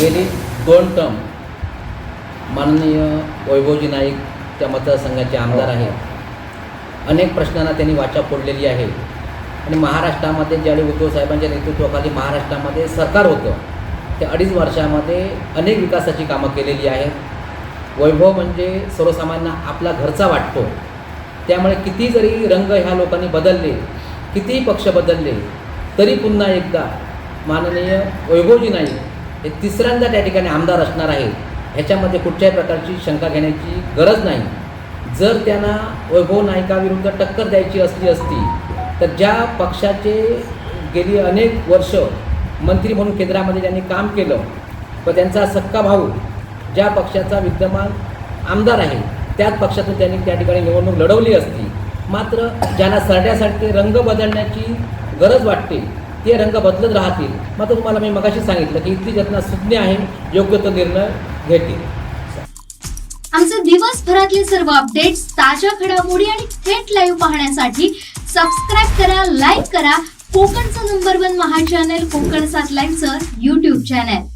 गेली दोन टर्म माननीय वैभवजी नाईक त्या मतदारसंघाचे आमदार आहेत. अनेक प्रश्नांना त्यांनी वाचा फोडलेली आहे. आणि महाराष्ट्रामध्ये ज्यावेळी उद्धव साहेबांच्या नेतृत्वाखाली महाराष्ट्रामध्ये सरकार होतं त्या अडीच वर्षामध्ये अनेक विकासाची कामं केलेली आहेत. वैभव म्हणजे सर्वसामान्य आपला घरचा वाटतो. त्यामुळे किती जरी रंग ह्या लोकांनी बदलले कितीही पक्ष बदलले तरी पुन्हा एकदा माननीय वैभवजी नाईक हे तिसऱ्यांदा त्या ठिकाणी आमदार असणार आहे ह्याच्यामध्ये कुठच्याही प्रकारची शंका घेण्याची गरज नाही. जर त्यांना वैभव नायकाविरुद्ध टक्कर द्यायची असली असती तर ज्या पक्षाचे गेली अनेक वर्ष मंत्री म्हणून केंद्रामध्ये त्यांनी काम केलं व त्यांचा सक्का भाऊ ज्या पक्षाचा विद्यमान आमदार आहे त्याच पक्षातून त्यांनी त्या ठिकाणी निवडणूक लढवली असती. मात्र ज्यांना सरड्यासाठी रंग बदलण्याची गरज वाटते ते रंग बदलत राहतील. मात्र तुम्हाला मी मगाशी सांगितलं की इथली घटना सुज्ञ आहे योग्य तो निर्णय घेतील. आमचे दिवसभरातले सर्व अपडेट्स ताज्या घडामोडी आणि थेट लाईव्ह पाहण्यासाठी सबस्क्राईब करा लाईक करा. कोकणचं number one Maha channel Konkan सात लाईव्हचं युट्यूब चॅनल